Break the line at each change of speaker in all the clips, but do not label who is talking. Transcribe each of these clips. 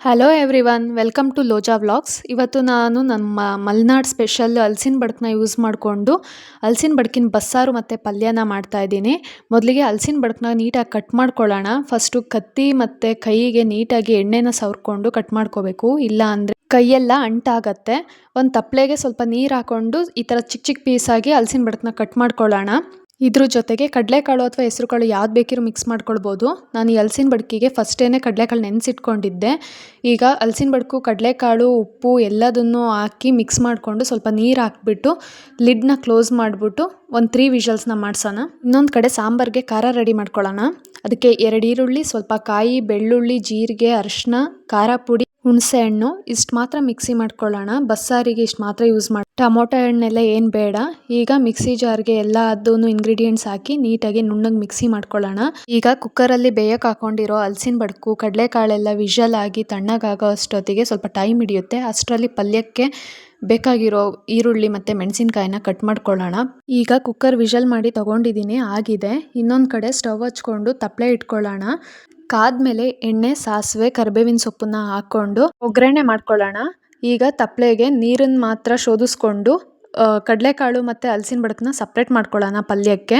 Hello everyone welcome to Loja vlogs ಇವತ್ತು ನಾನು ನಮ್ಮ ಮಲ್ನಾಡ್ ಸ್ಪೆಷಲ್ ಹಲ್ಸಿನ ಬಡ್ಕನ್ನ ಯೂಸ್ ಮಾಡಿಕೊಂಡು ಹಲ್ಸಿನ ಬಡ್ಕಿನ ಬಸ್ಸಾರು ಮತ್ತು ಪಲ್ಯನ ಮಾಡ್ತಾ ಇದ್ದೀನಿ. ಮೊದಲಿಗೆ ಹಲ್ಸಿನ ಬಡ್ಕನ್ನ ನೀಟಾಗಿ ಕಟ್ ಮಾಡ್ಕೊಳ್ಳೋಣ. ಫಸ್ಟು ಕತ್ತಿ ಮತ್ತು ಕೈಗೆ ನೀಟಾಗಿ ಎಣ್ಣೆನ ಸವರ್ಕೊಂಡು ಕಟ್ ಮಾಡ್ಕೋಬೇಕು. ಇಲ್ಲ ಅಂದರೆ ಕೈಯೆಲ್ಲ ಅಂಟಾಗತ್ತೆ. ಒಂದು ತಪ್ಪಲೆಗೆ ಸ್ವಲ್ಪ ನೀರು ಹಾಕ್ಕೊಂಡು ಈ ಥರ ಚಿಕ್ಕ ಚಿಕ್ಕ ಪೀಸಾಗಿ ಹಲ್ಸಿನ ಬಡ್ಕನ್ನ ಕಟ್ ಮಾಡ್ಕೊಳ್ಳೋಣ. ಇದ್ರ ಜೊತೆಗೆ ಕಡಲೆಕಾಳು ಅಥವಾ ಹೆಸರುಕಾಳು ಯಾವ್ದು ಬೇಕಿರೋ ಮಿಕ್ಸ್ ಮಾಡ್ಕೊಳ್ಬೋದು. ನಾನು ಈ ಹಲ್ಸಿನ ಬಡ್ಕಿಗೆ ಫಸ್ಟೇನೆ ಕಡಲೆಕಾಳು ನೆನೆಸಿಟ್ಕೊಂಡಿದ್ದೆ, ಈಗ ಹಲ್ಸಿನ ಬಡ್ಕು, ಕಡಲೆಕಾಳು, ಉಪ್ಪು ಎಲ್ಲದನ್ನು ಹಾಕಿ ಮಿಕ್ಸ್ ಮಾಡಿಕೊಂಡು ಸ್ವಲ್ಪ ನೀರು ಹಾಕ್ಬಿಟ್ಟು ಲಿಡ್ನ ಕ್ಲೋಸ್ ಮಾಡಿಬಿಟ್ಟು ಒಂದು ತ್ರೀ ವಿಷಲ್ಸ್ನ ಮಾಡ್ಸೋಣ. ಇನ್ನೊಂದು ಕಡೆ ಸಾಂಬಾರಿಗೆ ಖಾರ ರೆಡಿ ಮಾಡ್ಕೊಳ್ಳೋಣ ಅದಕ್ಕೆ ಎರಡು ಈರುಳ್ಳಿ, ಸ್ವಲ್ಪ ಕಾಯಿ, ಬೆಳ್ಳುಳ್ಳಿ, ಜೀರಿಗೆ, ಅರಿಶಿನ, ಖಾರ ಪುಡಿ. ಹುಣಸೆ ಹಣ್ಣು, ಇಷ್ಟು ಮಾತ್ರ ಮಿಕ್ಸಿ ಮಾಡ್ಕೊಳ್ಳೋಣ. ಬಸ್ಸಾರಿಗೆ ಇಷ್ಟು ಮಾತ್ರ ಯೂಸ್ ಮಾಡಿ. ಟೊಮೊಟೊ ಹಣ್ಣೆಲ್ಲ ಏನು ಬೇಡ. ಈಗ ಮಿಕ್ಸಿ ಜಾರ್ಗೆ ಎಲ್ಲ ಅದನ್ನು ಇಂಗ್ರೀಡಿಯೆಂಟ್ಸ್ ಹಾಕಿ ನೀಟಾಗಿ ನುಣ್ಣಗೆ ಮಿಕ್ಸಿ ಮಾಡ್ಕೊಳ್ಳೋಣ. ಈಗ ಕುಕ್ಕರಲ್ಲಿ ಬೇಯಕ್ಕೆ ಹಾಕೊಂಡಿರೋ ಹಲ್ಸಿನ ಬಡ್ಕು, ಕಡಲೆಕಾಳೆಲ್ಲ ವಿಷಲ್ ಆಗಿ ತಣ್ಣಗಾಗೋ ಅಷ್ಟೊತ್ತಿಗೆ ಸ್ವಲ್ಪ ಟೈಮ್ ಹಿಡಿಯುತ್ತೆ. ಅಷ್ಟರಲ್ಲಿ ಪಲ್ಯಕ್ಕೆ ಬೇಕಾಗಿರೋ ಈರುಳ್ಳಿ ಮತ್ತು ಮೆಣಸಿನ್ಕಾಯಿನ ಕಟ್ ಮಾಡ್ಕೊಳ್ಳೋಣ. ಈಗ ಕುಕ್ಕರ್ ವಿಷಲ್ ಮಾಡಿ ತೊಗೊಂಡಿದ್ದೀನಿ, ಆಗಿದೆ. ಇನ್ನೊಂದು ಕಡೆ ಸ್ಟವ್ ಹಚ್ಕೊಂಡು ತಪ್ಪಲೆ ಇಟ್ಕೊಳ್ಳೋಣ. ಕಾದ್ಮೇಲೆ ಎಣ್ಣೆ, ಸಾಸಿವೆ, ಕರಿಬೇವಿನ ಸೊಪ್ಪನ್ನ ಹಾಕ್ಕೊಂಡು ಒಗ್ಗರಣೆ ಮಾಡ್ಕೊಳ್ಳೋಣ. ಈಗ ತಪ್ಪಲೆಗೆ ನೀರನ್ನು ಮಾತ್ರ ಶೋಧಿಸ್ಕೊಂಡು ಕಡಲೆಕಾಳು ಮತ್ತು ಹಲ್ಸಿನ ಬಡಕನ್ನ ಸಪ್ರೇಟ್ ಮಾಡ್ಕೊಳ್ಳೋಣ ಪಲ್ಯಕ್ಕೆ.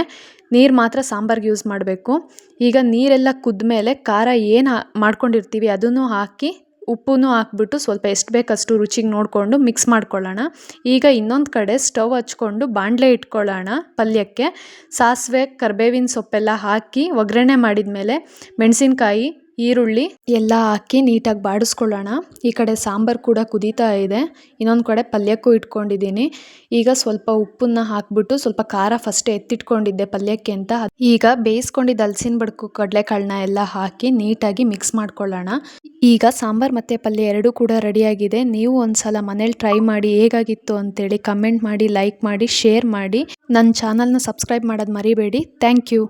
ನೀರು ಮಾತ್ರ ಸಾಂಬಾರ್ಗೆ ಯೂಸ್ ಮಾಡಬೇಕು. ಈಗ ನೀರೆಲ್ಲ ಕುದ್ದ ಮೇಲೆ ಖಾರ ಏನು ಮಾಡ್ಕೊಂಡಿರ್ತೀವಿ ಅದನ್ನು ಹಾಕಿ ಉಪ್ಪನ್ನು ಹಾಕ್ಬಿಟ್ಟು ಸ್ವಲ್ಪ ಎಷ್ಟು ಬೇಕಷ್ಟು ರುಚಿಗೆ ನೋಡಿಕೊಂಡು ಮಿಕ್ಸ್ ಮಾಡ್ಕೊಳ್ಳೋಣ. ಈಗ ಇನ್ನೊಂದು ಕಡೆ ಸ್ಟವ್ ಹಚ್ಕೊಂಡು ಬಾಣಲೆ ಇಟ್ಕೊಳ್ಳೋಣ ಪಲ್ಯಕ್ಕೆ. ಸಾಸಿವೆ, ಕರ್ಬೇವಿನ ಸೊಪ್ಪೆಲ್ಲ ಹಾಕಿ ಒಗ್ಗರಣೆ ಮಾಡಿದ ಮೇಲೆ ಮೆಣಸಿನ್ಕಾಯಿ ಈರುಳ್ಳಿ ಎಲ್ಲ ಹಾಕಿ ನೀಟಾಗಿ ಬಾಡಿಸ್ಕೊಳ್ಳೋಣ. ಈ ಕಡೆ ಸಾಂಬಾರು ಕೂಡ ಕುದೀತಾ ಇದೆ. ಇನ್ನೊಂದು ಕಡೆ ಪಲ್ಯಕ್ಕೂ ಇಟ್ಕೊಂಡಿದ್ದೀನಿ. ಈಗ ಸ್ವಲ್ಪ ಉಪ್ಪನ್ನ ಹಾಕ್ಬಿಟ್ಟು ಸ್ವಲ್ಪ ಖಾರ ಫಸ್ಟ್ ಎತ್ತಿಟ್ಕೊಂಡಿದ್ದೆ ಪಲ್ಯಕ್ಕೆ ಅಂತ. ಈಗ ಬೇಯಿಸ್ಕೊಂಡಿದ್ದ ಹಲ್ಸಿನ ಬಡ್ಕು, ಕಡಲೆಕಾಳನ್ನ ಎಲ್ಲ ಹಾಕಿ ನೀಟಾಗಿ ಮಿಕ್ಸ್ ಮಾಡ್ಕೊಳ್ಳೋಣ. ಈಗ ಸಾಂಬಾರು ಮತ್ತು ಪಲ್ಯ ಎರಡೂ ಕೂಡ ರೆಡಿಯಾಗಿದೆ. ನೀವು ಒಂದ್ಸಲ ಮನೇಲಿ ಟ್ರೈ ಮಾಡಿ ಹೇಗಾಗಿತ್ತು ಅಂತೇಳಿ ಕಮೆಂಟ್ ಮಾಡಿ ಲೈಕ್ ಮಾಡಿ ಶೇರ್ ಮಾಡಿ. ನನ್ನ ಚಾನಲ್ನ ಸಬ್ಸ್ಕ್ರೈಬ್ ಮಾಡೋದು ಮರಿಬೇಡಿ. Thank you